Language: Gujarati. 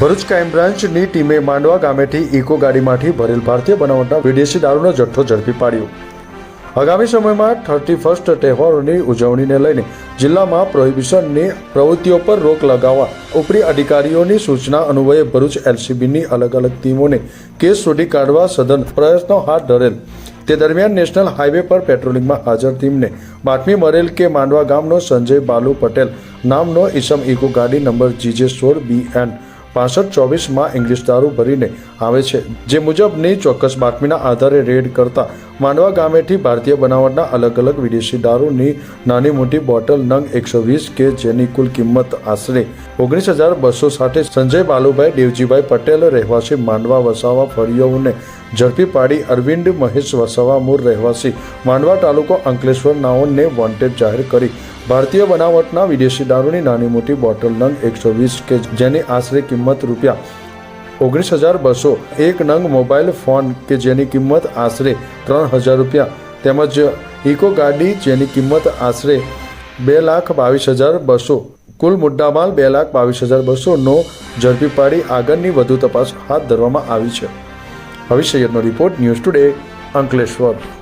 ભરૂચ ક્રાઇમ બ્રાન્ચની ટીમે માંડવા ગામેથી ઇકો ગાડીમાંથી ભરેલ ભારતીય બનાવટના વિદેશી દારૂનો જથ્થો ઝડપી પાડ્યો. આગામી સમયમાં થર્ટી ફર્સ્ટ તહેવારોની ઉજવણીને લઈને જિલ્લામાં પ્રોહિબિશનની પ્રવૃત્તિઓ પર રોક લગાવવા ઉપરી અધિકારીઓની સૂચના અન્વયે ભરૂચ એલસીબીની અલગ અલગ ટીમોને કેસ શોધી કાઢવા સઘન પ્રયત્નો હાથ ધરેલ. તે દરમિયાન નેશનલ હાઈવે પર પેટ્રોલિંગમાં હાજર ટીમને બાતમી મળેલ કે માંડવા ગામનો સંજય બાલુ પટેલ નામનો ઈસમ ઇકો ગાડી નંબર જીજે સોળ બી એન પાસઠ, ચોવીસમાં ઇંગ્લિશ દારૂ ભરીને આવે છે. જે મુજબની ચોક્કસ બાતમીના આધારે રેડ કરતા માંડવા ગામેથી ભારતીય બનાવટના અલગ અલગ વિદેશી દારૂની નાની મોટી બોટલ નંગ એકસો વીસ કે જેની કુલ કિંમત આશરે ઓગણીસ હજાર બસો સાથે સંજય બાલુભાઈ, દેવજીભાઈ પટેલ, રહેવાસી માંડવા વસાવા ફળિયોને ઝડપી પાડી અરવિંદ, મહેશ વસવામૂર રહેવાસી, માંડવા તાલુકો અંકલેશ્વર નાઓને વોન્ટેડ જાહેર કરી. ભારતીય બનાવટના વિદેશી દારૂની નાની મોટી બોટલ નંગ એકસો વીસ કે જેની આશરે કિંમત રૂપિયા ઓગણીસ હજાર બસો એક નંગ મોબાઈલ ફોન કે જેની કિંમત આશરે ત્રણ હજાર રૂપિયા તેમજ ઇકો ગાડી જેની કિંમત આશરે બે લાખ બાવીસ હજાર બસો. કુલ મુદ્દામાલ બે લાખ બાવીસ હજાર બસોનો ઝડપી પાડી આગળની વધુ તપાસ હાથ ધરવામાં આવી છે. ભવિષ્યનો રિપોર્ટ ન્યૂઝ ટુડે અંકલેશ્વર.